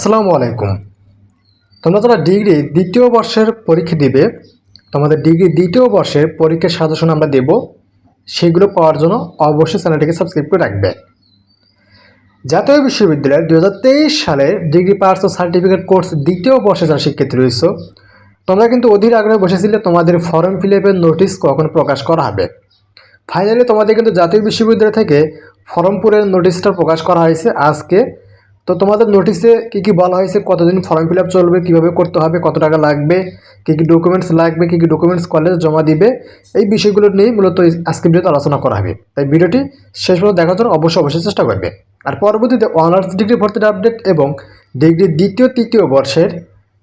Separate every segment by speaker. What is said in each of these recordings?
Speaker 1: আসসালামু আলাইকুম। তোমরা যারা ডিগ্রি দ্বিতীয় বর্ষের পরীক্ষা দিবে, তোমাদের ডিগ্রি দ্বিতীয় বর্ষের পরীক্ষার সাজেশন আমরা দেব। সেগুলো পাওয়ার জন্য অবশ্যই চ্যানেলটিকে সাবস্ক্রাইব করে রাখবে। জাতীয় বিশ্ববিদ্যালয়ের দু হাজার তেইশ সালে ডিগ্রি পার্স ও সার্টিফিকেট কোর্স দ্বিতীয় বর্ষে যারা শিক্ষার্থী রয়েছে, তোমরা কিন্তু অধীর আগ্রহে বসেছিলে তোমাদের ফর্ম ফিল আপের নোটিশ কখন প্রকাশ করা হবে। ফাইনালি তোমাদের কিন্তু জাতীয় বিশ্ববিদ্যালয় থেকে ফর্ম পূরণের নোটিশটা প্রকাশ করা হয়েছে আজকে। তো তোমাদের নোটিশে কী কী বলা হয়েছে? কতদিন ফর্ম ফিল চলবে? কীভাবে করতে হবে? কত টাকা লাগবে? কী কী ডকুমেন্টস লাগবে? কী কী ডকুমেন্টস কলেজ জমা দিবে? এই বিষয়গুলো নিয়ে মূলত আজকে ভিডিওতে আলোচনা করা হবে। তাই ভিডিওটি শেষ পর্যন্ত দেখার জন্য অবশ্যই অবশ্যই চেষ্টা করবে। আর পরবর্তীতে অনার্স ডিগ্রি ভর্তির আপডেট এবং ডিগ্রি দ্বিতীয় তৃতীয় বর্ষের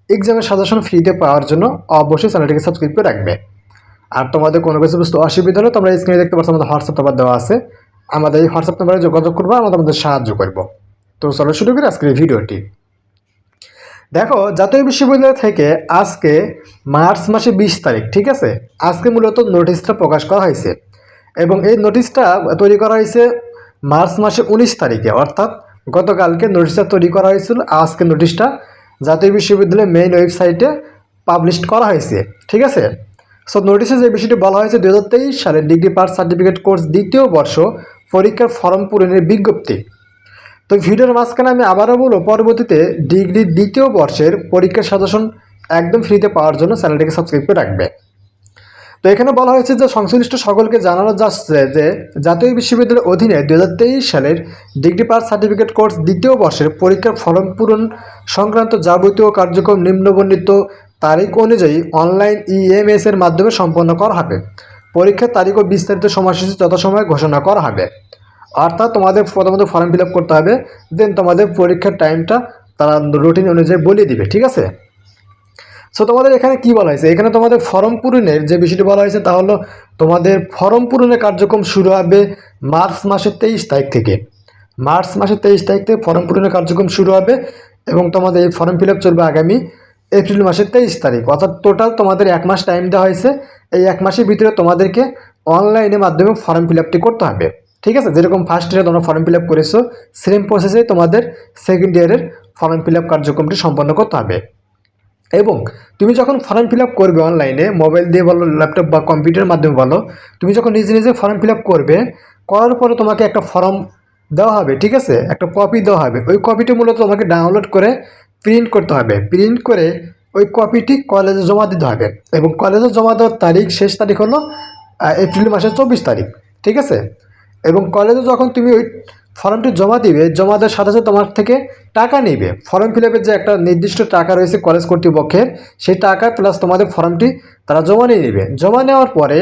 Speaker 1: এক্সামের সাজেশন ফ্রিতে পাওয়ার জন্য অবশ্যই চ্যানেলটিকে সাবস্ক্রাইব করে রাখবে। আর তোমাদের কোনো কিছু বুঝতে অসুবিধা হলে তোমরা স্ক্রিনে দেখতে পাচ্ছ আমাদের হোয়াটসঅ্যাপ নাম্বার দেওয়া আছে। আমাদের এই হোয়াটসঅ্যাপ নাম্বারে যোগাযোগ করব, আমরা তোমাদের সাহায্য করব। তো চলো শুরু করি আজকের ভিডিওটি। দেখো, জাতীয় বিশ্ববিদ্যালয় থেকে আজকে মার্চ মাসে বিশ তারিখ, ঠিক আছে? আজকে মূলত নোটিশটা প্রকাশ করা হয়েছে এবং এই নোটিশটা তৈরি করা হয়েছে মার্চ মাসে উনিশ তারিখে, অর্থাৎ গতকালকে নোটিশটা তৈরি করা হয়েছিল। আজকে নোটিশটা জাতীয় বিশ্ববিদ্যালয়ের মেইন ওয়েবসাইটে পাবলিশ করা হয়েছে, ঠিক আছে? সো নোটিশে যে বিষয়টি বলা হয়েছে দু সালে ডিগ্রি পাস সার্টিফিকেট কোর্স দ্বিতীয় বর্ষ পরীক্ষার ফর্ম পূরণের বিজ্ঞপ্তি। তো ভিডিওর মাঝখানে আমি আবারও বলব, পরবর্তীতে ডিগ্রি দ্বিতীয় বর্ষের পরীক্ষার সাজেশন একদম ফ্রিতে পাওয়ার জন্য চ্যানেলটিকে সাবস্ক্রাইব করে রাখবে। তো এখানে বলা হয়েছে যে সংশ্লিষ্ট সকলকে জানানো যাচ্ছে যে জাতীয় বিশ্ববিদ্যালয়ের অধীনে দু হাজার তেইশ সালের ডিগ্রি পাস সার্টিফিকেট কোর্স দ্বিতীয় বর্ষের পরীক্ষার ফর্ম পূরণ সংক্রান্ত যাবতীয় কার্যক্রম নিম্নবর্ণিত তারিখ অনুযায়ী অনলাইন ইএমএস এর মাধ্যমে সম্পন্ন করা হবে। পরীক্ষার তারিখ ও বিস্তারিত সময়সূচি যথাসময়ে ঘোষণা করা হবে। অর্থাৎ তোমাদের প্রথমত ফর্ম ফিল করতে হবে দেন তোমাদের পরীক্ষার টাইমটা তারা রুটিন অনুযায়ী বলিয়ে দিবে, ঠিক আছে? সো তোমাদের এখানে কি বলা হয়েছে? এখানে তোমাদের ফর্ম পূরণের যে বিষয়টি বলা হয়েছে তা হলো তোমাদের ফর্ম পূরণের কার্যক্রম শুরু হবে মার্চ মাসের তেইশ তারিখ থেকে। মার্চ মাসের তেইশ তারিখ থেকে ফর্ম পূরণের কার্যক্রম শুরু হবে এবং তোমাদের এই ফর্ম ফিল চলবে আগামী এপ্রিল মাসের তেইশ তারিখ। অর্থাৎ টোটাল তোমাদের এক মাস টাইম দেওয়া হয়েছে। এই এক মাসের ভিতরে তোমাদেরকে অনলাইনের মাধ্যমে ফর্ম ফিল করতে হবে। ঠিক আছে? যেরকম ফার্স্ট ইয়ারে তোমরা ফর্ম ফিল আপ করেছ সেম প্রসেসে তোমাদের সেকেন্ড ইয়ারের ফর্ম ফিল আপ কার্যক্রমটি সম্পন্ন করতে হবে। এবং তুমি যখন ফর্ম ফিল আপ করবে অনলাইনে মোবাইল দিয়ে বলো ল্যাপটপ বা কম্পিউটারের মাধ্যমে বলো, তুমি যখন নিজে নিজে ফর্ম ফিল আপ করবে, করার পরে তোমাকে একটা ফর্ম দেওয়া হবে, ঠিক আছে? একটা কপি দেওয়া হবে। ওই কপিটি মূলত তোমাকে ডাউনলোড করে প্রিন্ট করতে হবে। প্রিন্ট করে ওই কপিটি কলেজে জমা দিতে হবে। এবং কলেজে জমা দেওয়ার তারিখ, শেষ তারিখ হলো এপ্রিল মাসের চব্বিশ তারিখ, ঠিক আছে? এবং কলেজে যখন তুমি ওই ফর্মটি জমা দিবে, জমা দেওয়ার সাথে সাথে তোমার থেকে টাকা নেবে। ফর্ম ফিল আপের যে একটা নির্দিষ্ট টাকা রয়েছে কলেজ কর্তৃপক্ষের, সেই টাকা প্লাস তোমাদের ফর্মটি তারা জমা নিয়ে নেবে। জমা নেওয়ার পরে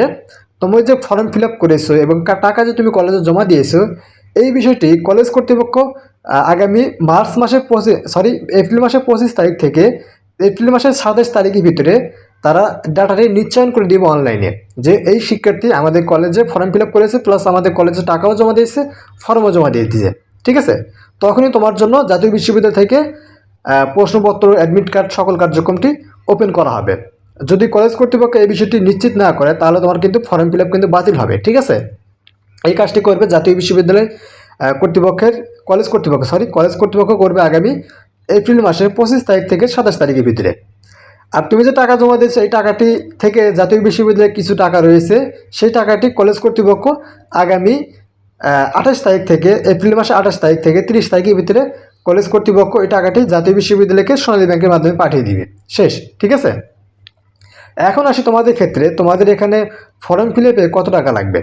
Speaker 1: তুমি যে ফর্ম ফিল আপ করেছ এবং টাকা যে তুমি কলেজে জমা দিয়েছ, এই বিষয়টি কলেজ কর্তৃপক্ষ আগামী মার্চ মাসের পঁচিশ সরি এপ্রিল মাসের পঁচিশ তারিখ থেকে, এপ্রিল মাসের সাতাশ তারিখের ভিতরে তারা ডাটাটি নিশ্চয়ন করে দিবে অনলাইনে যে এই শিক্ষার্থী আমাদের কলেজে ফর্ম ফিল করেছে প্লাস আমাদের কলেজে টাকাও জমা দিয়েছে ফর্মও জমা দিয়ে দিয়েছে। ঠিক আছে? তখনই তোমার জন্য জাতীয় বিশ্ববিদ্যালয় থেকে প্রশ্নপত্র অ্যাডমিট কার্ড সকল কার্যক্রমটি ওপেন করা হবে। যদি কলেজ কর্তৃপক্ষ এই বিষয়টি নিশ্চিত না করে, তাহলে তোমার কিন্তু ফর্ম ফিল কিন্তু বাতিল হবে। ঠিক আছে? এই কাজটি করবে জাতীয় বিশ্ববিদ্যালয় কর্তৃপক্ষের কলেজ কর্তৃপক্ষ সরি কলেজ কর্তৃপক্ষ করবে আগামী এপ্রিল মাসের পঁচিশ তারিখ থেকে সাতাশ তারিখের ভিতরে। আর তুমি যে টাকা জমা দিয়েছ, এই টাকাটি থেকে জাতীয় বিশ্ববিদ্যালয়ে কিছু টাকা রয়েছে, সেই টাকাটি কলেজ কর্তৃপক্ষ আগামী আঠাশ তারিখ থেকে, এপ্রিল মাসে আঠাশ তারিখ থেকে তিরিশ তারিখের ভিতরে কলেজ কর্তৃপক্ষ এই টাকাটি জাতীয় বিশ্ববিদ্যালয়কে সোনালী ব্যাংকের মাধ্যমে পাঠিয়ে দিবে। শেষ, ঠিক আছে? এখন আসি তোমাদের ক্ষেত্রে, তোমাদের এখানে ফর্ম ফিল আপে কত টাকা লাগবে?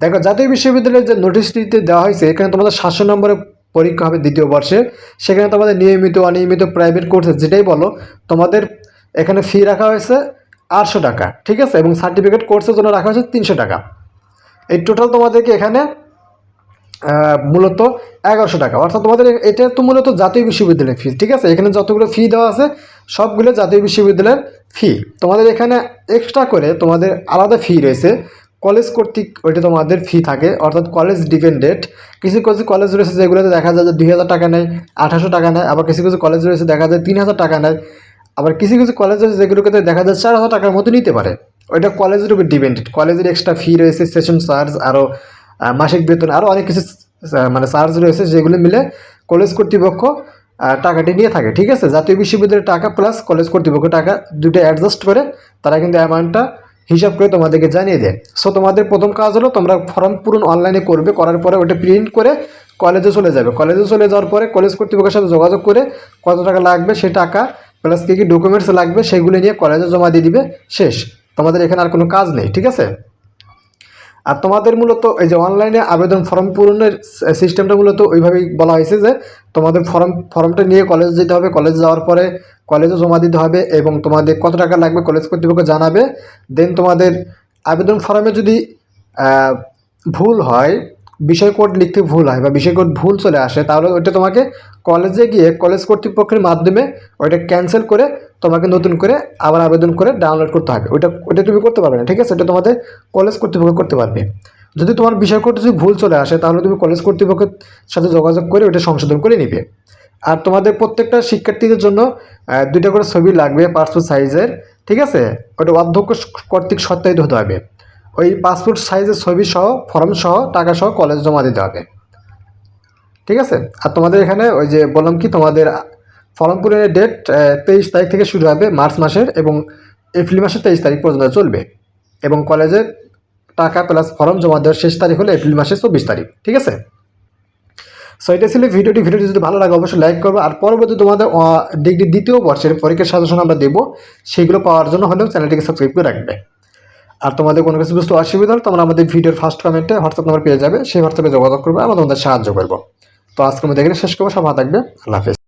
Speaker 1: দেখো, জাতীয় বিশ্ববিদ্যালয়ের যে নোটিশটিতে দেওয়া হয়েছে, এখানে তোমাদের সাতশো নম্বরে পরীক্ষা হবে দ্বিতীয় বর্ষে, সেখানে তোমাদের নিয়মিত, অনিয়মিত প্রাইভেট কোর্সে যেটাই বলো, তোমাদের এখানে ফি রাখা হয়েছে আটশো টাকা, ঠিক আছে? এবং সার্টিফিকেট কোর্সের জন্য রাখা হয়েছে তিনশো টাকা। এই টোটাল তোমাদেরকে এখানে মূলত এগারোশো টাকা। অর্থাৎ তোমাদের এটা তো মূলত জাতীয় বিশ্ববিদ্যালয়ের ফি ঠিক আছে? এখানে যতগুলো ফি দেওয়া আছে, সবগুলো জাতীয় বিশ্ববিদ্যালয়ের ফি তোমাদের এখানে এক্সট্রা করে তোমাদের আলাদা ফি রয়েছে। কলেজ কর্তৃক ওইটা তোমাদের ফি থাকে। অর্থাৎ কলেজ ডিপেন্ডেন্ট কিছু কিছু কলেজ রয়েছে যেগুলোতে দেখা যায় যে দুই হাজার টাকা নেয় আঠাশো টাকা নেয়। আবার কিছু কিছু কলেজ রয়েছে দেখা যায় তিন হাজার টাকা নেয়। আবার কিছু কিছু কলেজ আছে যেগুলোকে দেখা যায় চার হাজার টাকার মতো নিতে পারে। ওইটা কলেজের উপর ডিপেন্ডেন্ট কলেজের এক্সট্রা ফি রয়েছে সেশন চার্জ আরও মাসিক বেতন আরও অনেক কিছু মানে চার্জ রয়েছে যেগুলো মিলে কলেজ কর্তৃপক্ষ টাকাটি নিয়ে থাকে, ঠিক আছে? জাতীয় বিশ্ববিদ্যালয়ের টাকা প্লাস কলেজ কর্তৃপক্ষ টাকা দুটো অ্যাডজাস্ট করে, তারা কিন্তু অ্যামাউন্টটা হিসাব করে তোমাদেরকে জানিয়ে দেয়। সো তোমাদের প্রথম কাজ হলো তোমরা ফর্ম পূরণ অনলাইনে করবে, করার পরে ওটা প্রিন্ট করে কলেজে চলে যাবে। কলেজে চলে যাওয়ার পরে কলেজ কর্তৃপক্ষের সাথে যোগাযোগ করে কত টাকা লাগবে সে টাকা প্লাস কী কী ডকুমেন্টস লাগবে সেগুলো নিয়ে কলেজে জমা দিয়ে দিবে, শেষ। তোমাদের এখানে আর কোনো কাজ নেই, ঠিক আছে? আর তোমাদের মূলত এই যে অনলাইনে আবেদন ফর্ম পূরণের সিস্টেমটা মূলত ওইভাবেই বলা হয়েছে যে তোমাদের ফর্ম ফর্মটা নিয়ে কলেজে যেতে হবে কলেজ যাওয়ার পরে কলেজে জমা দিতে হবে এবং তোমাদের কত টাকা লাগবে কলেজ কর্তৃপক্ষ জানাবে। দেন তোমাদের আবেদন ফর্মে যদি ভুল হয় বিষয় কোড লিখতে ভুল হয় বা বিষয় কোড ভুল চলে আসে, তাহলে ওইটা তোমাকে কলেজে গিয়ে কলেজ কর্তৃপক্ষের মাধ্যমে ওইটা ক্যান্সেল করে তোমাকে নতুন করে আবার আবেদন করে ডাউনলোড করতে হবে। ওইটা ওইটা তুমি করতে পারবে না, ঠিক আছে? ওটা তোমাদের কলেজ কর্তৃপক্ষ করতে পারবে। যদি তোমার বিষয় কোড যদি ভুল চলে আসে, তাহলে তুমি কলেজ কর্তৃপক্ষের সাথে যোগাযোগ করে ওইটা সংশোধন করে নিবে। আর তোমাদের প্রত্যেকটা শিক্ষার্থীদের জন্য দুইটা করে ছবি লাগবে পাসপোর্ট সাইজের ঠিক আছে? ওটা অধ্যক্ষ কর্তৃক সত্যায়িত হতে হবে। ওই পাসপোর্ট সাইজের ছবি সহ ফর্ম সহ, টাকা সহ কলেজ জমা দিতে হবে। ঠিক আছে? আর তোমাদের এখানে ওই যে বললাম কি, তোমাদের ফর্ম পূরণের ডেট তেইশ তারিখ থেকে শুরু হবে মার্চ মাসের এবং এপ্রিল মাসের তেইশ তারিখ পর্যন্ত চলবে। এবং কলেজে টাকা প্লাস ফর্ম জমা দেওয়ার শেষ তারিখ হলো এপ্রিল মাসের চব্বিশ তারিখ। ঠিক আছে? সো এটা ছিল ভিডিওটি। ভিডিওটি যদি ভালো লাগে, অবশ্যই লাইক করবে। আর পরবর্তী তোমাদের ডিগ্রি দ্বিতীয় বর্ষের পরীক্ষার সাজেশন আমরা দেবো, সেগুলো পাওয়ার জন্য হলেও চ্যানেলটিকে সাবস্ক্রাইব করে রাখবে। আর তোমাদের কোনো কিছু বুঝতে অসুবিধা হলে তোমরা আমাদের ভিডিওর ফার্স্ট কমেন্টে হোয়াটসঅ্যাপ নাম্বার পেয়ে যাবে। সেই হোয়াটসঅ্যাপে যোগাযোগ করবে, আমরা তোমাদের সাহায্য করব। তো আজকে আমাদের এখানে শেষ করব। সব থাকবে। আল্লাহ হাফেজ।